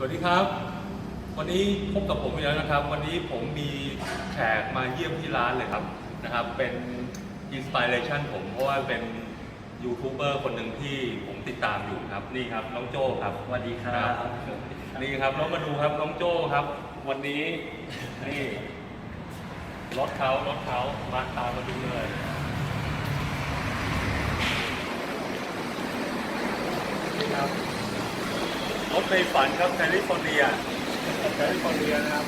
สวัสดีครับ วันนี้พบกับผมอีกแล้วนะครับ วันนี้ผมมีแขกมาเยี่ยมที่ร้านเลยครับนะครับ เป็นอินสปิเรชันผมเพราะว่าเป็นยูทูบเบอร์คนหนึ่งที่ผมติดตามอยู่ครับนี่ครับน้องโจ้ครับสวัสดีครับนี่ครับเรามาดูครับน้องโจ้ครับ วันนี้นี่รถเขารถเขามาตามมาดูเลยนี่ครับร ถในฝันครับแคลิฟอร์เนียแคลิฟอร์เนียนะครับ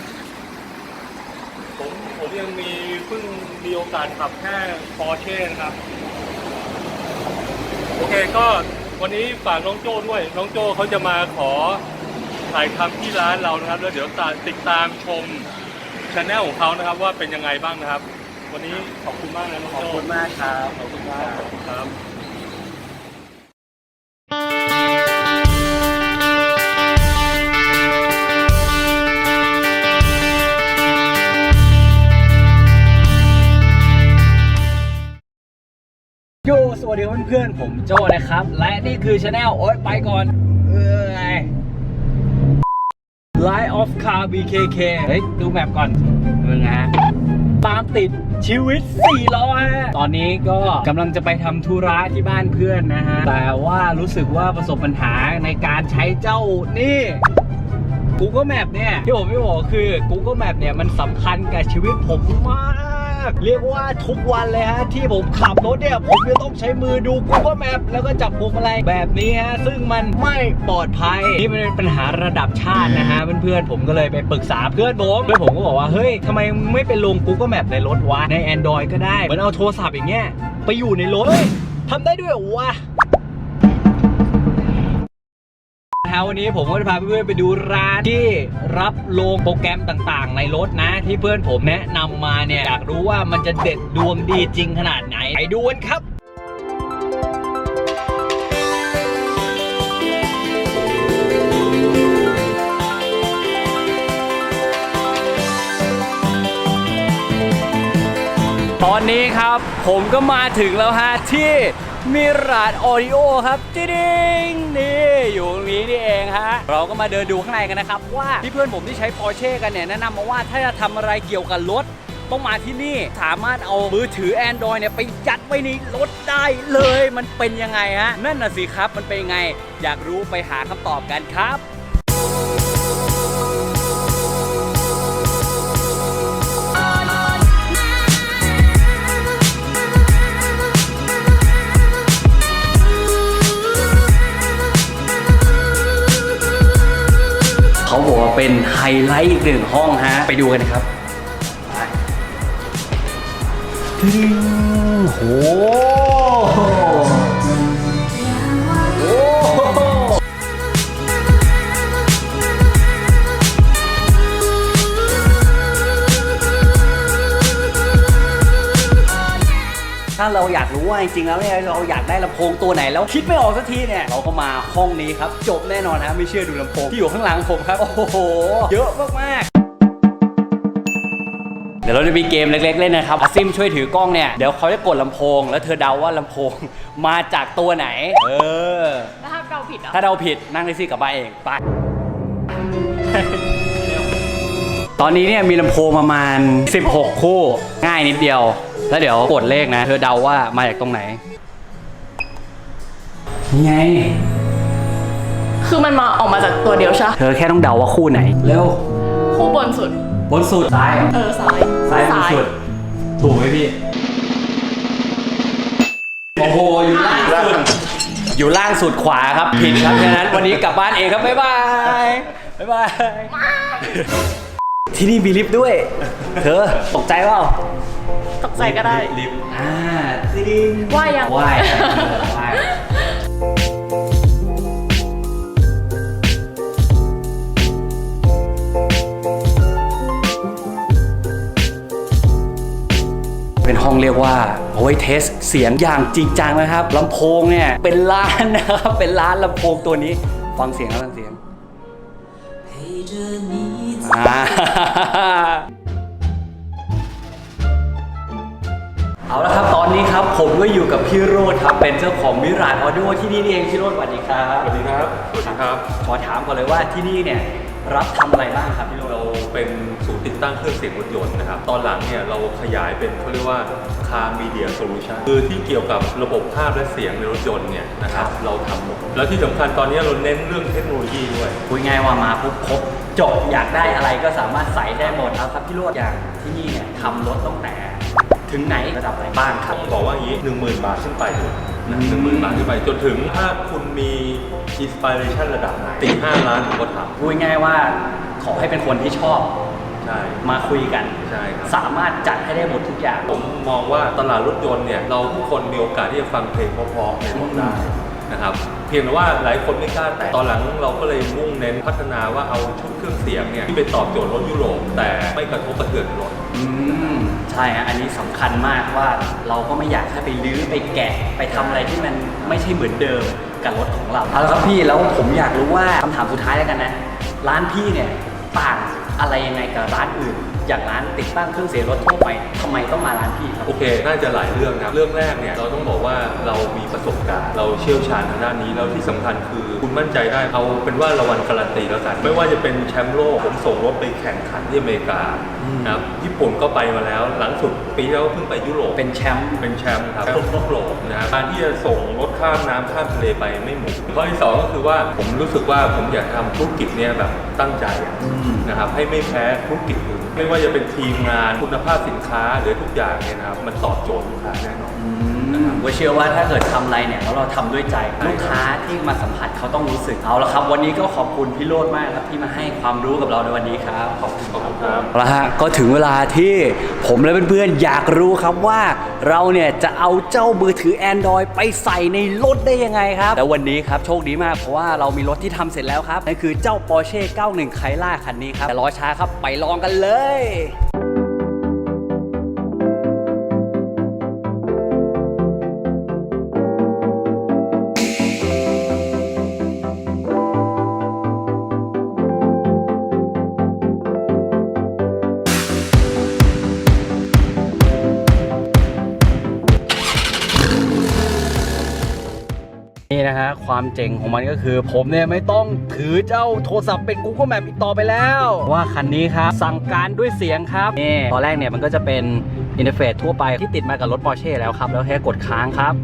ผมผมยังมีเพิ่งมีโอกาสขับแค่ปอร์เช่นะครับ โอเคก็วันนี้ฝากน้องโจ้ด้วย น้องโจ้เขาจะมาขอถ่ายทำที่ร้านเรานะครับ แล้วเดี๋ยวตามติดตามชมช anel ของเขานะครับ ว่าเป็นยังไงบ้างนะครับ วันนี้ขอบคุณมากนะน้องขอบโจ้คุณมากครับ ขอบคุณมากครับ เพื่อนๆผมโจนะครับ และนี่คือช anel โอ๊ยไปก่อนเอ้ย Line of Car BKK เฮ้ย ดูแมปก่อนมึงฮะตามติดชีวิต4ล้อฮะตอนนี้ก็กำลังจะไปทำธุระที่บ้านเพื่อนนะฮะ แต่ว่ารู้สึกว่าประสบปัญหาในการใช้เจ้านี่ Google Map เนี่ย ที่ผมไม่บอกคือ Google Map เนี่ย มันสำคัญกับชีวิตผมมาก เรียกว่าทุกวันเลยฮะที่ผมขับรถเนี่ยผมจะต้องใช้มือดู Google Map แล้วก็จับพวงมาลัยแบบนี้ฮะซึ่งมันไม่ปลอดภัยนี่มันเป็นปัญหาระดับชาตินะฮะเพื่อนๆผมก็เลยไปปรึกษาเพื่อนผมเพื่อนผมก็บอกว่าเฮ้ยทำไมไม่ไปลง Google Map ในรถวะใน Android ก็ได้เหมือนเอาโทรศัพท์อย่างเงี้ยไปอยู่ในรถทำได้ด้วยวะ นะครับวันนี้ผมก็จะพาเพื่อนๆไปดูร้านที่รับลงโปรแกรมต่างๆ ในรถนะ ที่เพื่อนผมแนะนำมาเนี่ยอยากรู้ว่ามันจะเด็ดดวงดีจริงขนาดไหนไปดูกันครับตอนนี้ครับผมก็มาถึงแล้วฮะที่ มิราดออดิโอครับจิ๊งนี่อยู่ตรงนี้นี่เองฮะเราก็มาเดินดูข้างในกันนะครับ ว่าที่เพื่อนผมที่ใช้ปอร์เช่กันเนี่ยแนะนำมาว่าถ้าจะทำอะไรเกี่ยวกับรถต้องมาที่นี่สามารถเอามือถือ Android เนี่ยไปยัดไว้ในรถได้เลย มันเป็นยังไงฮะนั่นน่ะสิครับมันเป็นยังไง อยากรู้ไปหาคำตอบกันครับ เป็นไฮไลท์อีกหนึ่งห้องฮะ ไปดูกันนะครับไปตึ้งโห เราอยากรู้ว่าจริงๆแล้วเนี่ยเราอยากได้ลำโพงตัวไหนแล้วคิดไม่ออกสักทีเนี่ยเราก็มาห้องนี้ครับจบแน่นอนนะไม่เชื่อดูลำโพงที่อยู่ข้างหลังผมครับ โอ้โห เยอะมากๆเดี๋ยวเราจะมีเกมเล็กๆเล่นนะครับอาซิมช่วยถือกล้องเนี่ย เดี๋ยวเขาจะกดลำโพง แล้วเธอเดาว่าลำโพงมาจากตัวไหน เออแล้วถ้าเดาผิดเหรอถ้าเดาผิดนั่งแท็กซี่กลับบ้านเองไป ตอนนี้เนี่ยมีลำโพงประมาณ 16 คู่ ง่ายนิดเดียว แล้วเดี๋ยวกดเลขนะ เธอเดาว่ามาจากตรงไหนนี่ไง คือมันมาออกมาจากตัวเดียวใช่ปะเธอแค่ต้องเดาว่าคู่ไหน เร็ว คู่บนสุด บนสุดซ้าย เออซ้ายซ้ายบนสุด ถูกไหมพี่ โอ้โห อยู่ล่างสุด อยู่ล่างสุดขวาครับ ผิดครับ ฉะนั้นวันนี้กลับบ้านเองครับ บ๊ายบาย บ๊ายบาย ที่นี่มีลิฟต์ด้วย เธอตกใจเปล่า ตกใจก็ได้ ลิฟต์อ่าซิงว่ายัง ว่ายครับว่ายเป็นห้องเรียกว่าโอ้ยเทสเสียงอย่างจริงจังนะครับลำโพงเนี่ยเป็นล้านนะครับเป็นล้านลำโพงตัวนี้ ฟังเสียงครับฟังเสียงอ่าเอา ผผมก็อยู่กับพี่โรดครับ เป็นเจ้าของมิราดออดิโอที่นี่นี่เองพี่โรดสวัสดีครับสวัสดีครับสวัสดีครับ ขอถามก่อนเลยว่าที่นี่เนี่ยรับทำอะไรบ้างครับพี่โรดเราเป็นศูนย์ติดตั้งเครื่องเสียงรถยนต์นะครับ ตอนหลังเนี่ยเราขยายเป็นเขาเรียกว่า Car Media Solution คือที่เกี่ยวกับระบบภาพและเสียงในรถยนต์เนี่ยนะครับเราทำหมดแล้วที่สำคัญตอนนี้เราเน้นเรื่องเทคโนโลยีด้วยพูดง่ายว่ามาปุ๊บครบจบอยากได้อะไรก็สามารถใส่ได้หมดแล้วครับพี่โรดอย่างที่นี่เนี่ยทำรถตั้งแต่ ถึงไหนระดับไหนบ้างครับต้องบอกว่าอย่างนี้หนึ่งหมื่นบาทขึ้นไปเลยนะอืมหนึ่งหมื่นบาทขึ้นไปจนถึงถ้าคุณมีอินสปิเรชันระดับไหนติดห้าล้านผมก็ทพูดง่ายว่าขอให้เป็นคนที่ชอบำใช่ มาคุยกัน ใช่ครับ สามารถจัดให้ได้หมดทุกอย่าง ผมมองว่าตลาดรถยนต์เนี่ยเราทุกคนมีโอกาสที่จะฟังเพลงเพราะๆในรถได้นะครับเพียงแต่ว่าหลายคนไม่กล้าแต่ตอนหลังเราก็เลยมุ่งเน้นพัฒนาว่าเอาชุดเครื่องเสียงเนี่ยที่ไปตอบโจทย์รถยุโรปแต่ไม่กระทบกระเทือนรถ อืมใช่ฮะอันนี้สำคัญมากว่าเราก็ไม่อยากให้ไปลื้อไปแกะไปทำอะไรที่มันไม่ใช่เหมือนเดิมกับรถของเราเอาละครับพี่แล้วผมอยากรู้ว่าคำถามสุดท้ายแล้วกันนะ ร้านพี่เนี่ยต่างอะไรยังไงกับร้านอื่น อย่างร้านติดตั้งเครื่องเสียงรถทั่วไปทำไมต้องมาร้านพี่ครับ โอเค น่าจะหลายเรื่องนะครับ เรื่องแรกเนี่ย เราต้องบอกว่าเรามีประสบการณ์ เราเชี่ยวชาญทางด้านนี้ แล้วที่สำคัญคือคุณมั่นใจได้ เอาเป็นว่าระวันการันตีแล้วกัน ไม่ว่าจะเป็นแชมป์โลก ผมส่งรถไปแข่งขันที่อเมริกาอืมนะ ครับญี่ปุ่นก็ไปมาแล้ว หลังสุดปีที่แล้วก็เพิ่งไปยุโรปเป็นแชมป์เป็นแชมป์ครับยุโรปนะครับการที่จะส่งรถข้ามน้ำข้ามทะเลไปไม่หมุนข้อที่สองก็คือว่าผมรู้สึกว่าผมอยากทำธุรกิจเนี่ยแบบตั้งใจอะอืมนะครับให้ไม่แพ้ธุรกิจอื่นไม่ว่าจะเป็นทีมงานคุณภาพสินค้าหรือทุกอย่างเนี่ยนะครับมันตอบโจทย์ลูกค้าแน่นอน ผมก็เชื่อว่าถ้าเกิดทำอะไรเนี่ยแล้วเราทำด้วยใจใช่ลูกค้าที่มาสัมผัสเขาต้องรู้สึกเอาละครับ วันนี้ก็ขอบคุณพี่โรดมากครับที่มาให้ความรู้กับเราในวันนี้ครับขอบคุณขอบคุณครับ เอาละฮะก็ถึงเวลาที่ผมและเพื่อนๆอยากรู้ครับว่าเราเนี่ยจะเอาเจ้ามือถือ Android ไปใส่ในรถได้ยังไงครับแต่วันนี้ครับโชคดีมากเพราะว่าเรามีรถที่ทำเสร็จแล้วครับนั่นคือเจ้า Porsche 91 c a y l a คันนี้ครับแต่รอช้าครับไปลองกันเลย นะฮะ ความเจ๋งของมันก็คือ ผมเนี่ยไม่ต้องถือเจ้าโทรศัพท์เป็น Google Map อีกต่อไปแล้ว ว่าคันนี้ครับ สั่งการด้วยเสียงครับนี่ตอนแรกเนี่ยมันก็จะเป็นอินเทอร์เฟซทั่วไปที่ติดมากับรถ Porsche แล้วครับ แล้วแค่กดค้างครับ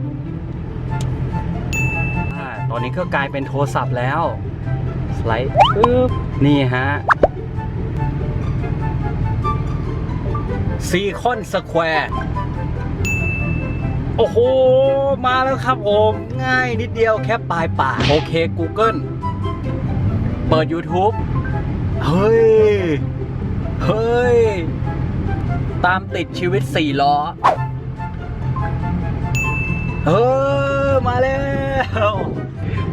อตอนนี้ก็กลายเป็นโทรศัพท์แล้วสไลด์ปึ๊บนี่ฮะซีคอนสแควร์ โอ้โห มาแล้วครับผมง่ายนิดเดียวแค่ปลายปากโอเค Google เปิด YouTube เฮ้ย เฮ้ย ตามติดชีวิตสี่ล้อ เออ มาแล้ว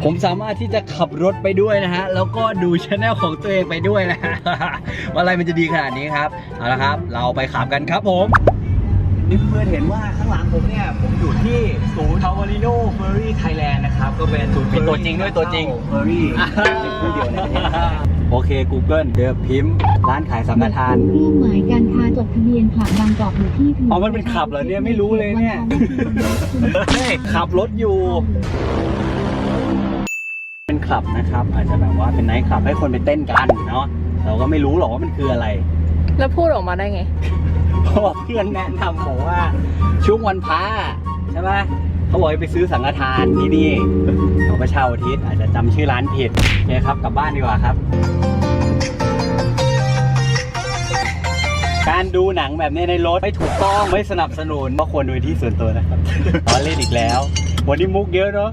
ผมสามารถที่จะขับรถไปด้วยนะฮะ แล้วก็ดูช anel ของตัวเองไปด้วยนะฮะว่าอะไรมันจะดีขนาดนี้ครับ เอาละครับ เราไปขับกันครับผม นี่เพื่อนๆเห็นว่าข้างหลังผมเนี่ยผมอยู่ที่ศูนย์ทาวาริโนเฟอร์รี่ไทยแลนด์นะครับ ก็เป็นศูนย์มีตัวจริงด้วยตัวจริงเฟอร์รี่เป็นผู้เดียวในประเทศไทย โอเค Google เดี๋ยวพิมพ์ ร้านขายสังฆทาน เครื่องหมายการค้าจดทะเบียนคลับบางกอกอยู่ที่ถนนอ๋อมันเป็นขับเหรอเนี่ยไม่รู้เลยเนี่ยเฮ้ยขับรถอยู่ เป็นคลับนะครับ อาจจะแบบว่าเป็นไนท์คลับให้คนไปเต้นกันเนาะเราก็ไม่รู้หรอกว่ามันคืออะไร แล้วพูดออกมาได้ไงเพราะ ว่าเพื่อนแนะนำบอกว่าช่วงวันพระใช่ไหมเขาบอกให้ไปซื้อสังฆทานที่นี่เขาก็เช่าอาทิตย์อาจจะจำชื่อร้านผิดโอเคครับกลับบ้านดีกว่าครับ การดูหนังแบบนี้ในรถไม่ถูกต้องไม่สนับสนุนก็ควรดูที่ส่วนตัวนะครับตอนเล่นอีกแล้ว วันนี้มุกเยอะเนาะ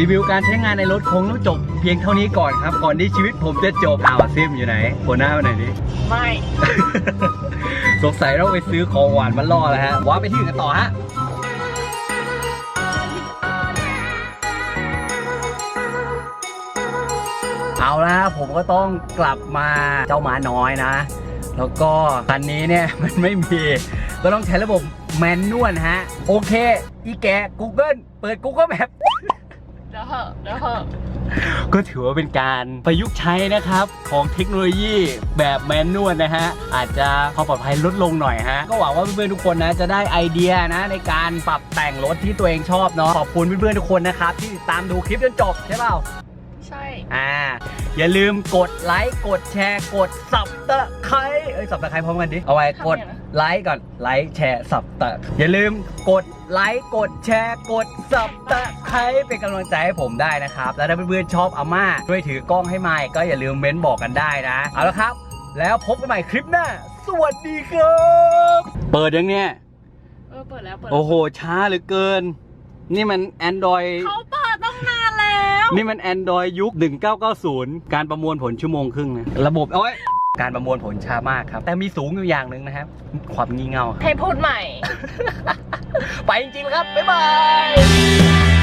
รีวิวการใช้งานในรถคงต้องจบเพียงเท่านี้ก่อนครับ ก่อนที่ชีวิตผมจะจบอ้าวซิมอยู่ไหนโผล่หน้ามาหน่อยดิไม่ สงสัยเราไปซื้อของหวานมาล่อแล้วฮะว้าไปที่อื่นกันต่อฮะเอาละผมก็ต้องกลับมาเจ้าหมาน้อยนะ แล้วก็คันนี้เนี่ยมันไม่มี ก็ต้องใช้ระบบแมนนวลฮะ โอเค อีแก Google เปิด Google Map เดี๋ยวเหอะเดี๋ยวเหอะก็ถือว่าเป็นการประยุกต์ใช้นะครับ ของเทคโนโลยีแบบแมนนวลนะฮะ อาจจะความปลอดภัยลดลงหน่อยฮะ ก็หวังว่าเพื่อนๆทุกคนนะจะได้ไอเดียนะ ในการปรับแต่งรถที่ตัวเองชอบเนาะขอบคุณเพื่อนๆทุกคนนะครับที่ติดตามดูคลิปจนจบใช่เปล่า ใช่ อ่า อย่าลืมกดไลค์ กดแชร์ กดสับตะไคร้เอ้ยสับตะไคร้พร้อมกันดิ เอาไว้กดไลค์ก่อน ไลค์แชร์สับตะ อย่าลืมกดไลค์ กดแชร์ กดสับตะไคร้เป็นกำลังใจให้ผมได้นะครับ แล้วถ้าเพื่อนๆชอบอาม่าช่วยถือกล้องให้ไมค์ก็อย่าลืมเม้นบอกกันได้นะ เอาละครับ แล้วพบกันใหม่คลิปหน้า สวัสดีครับ เปิดยังเนี่ย เออเปิดแล้วเปิดแล้วโอ้โห ช้าเหลือเกิน นี่มัน Android เขาเปิดตั้งนานแล้ว นี่มัน Android ยุค 1990 การประมวลผลชั่วโมงครึ่งนะ ระบบโอ้ยการประมวลผลช้ามากครับ แต่มีสูงอยู่อย่างหนึ่งนะครับ ความงี่เง่าให้พูดใหม่ ไปจริงๆแล้วครับ บ๊ายบาย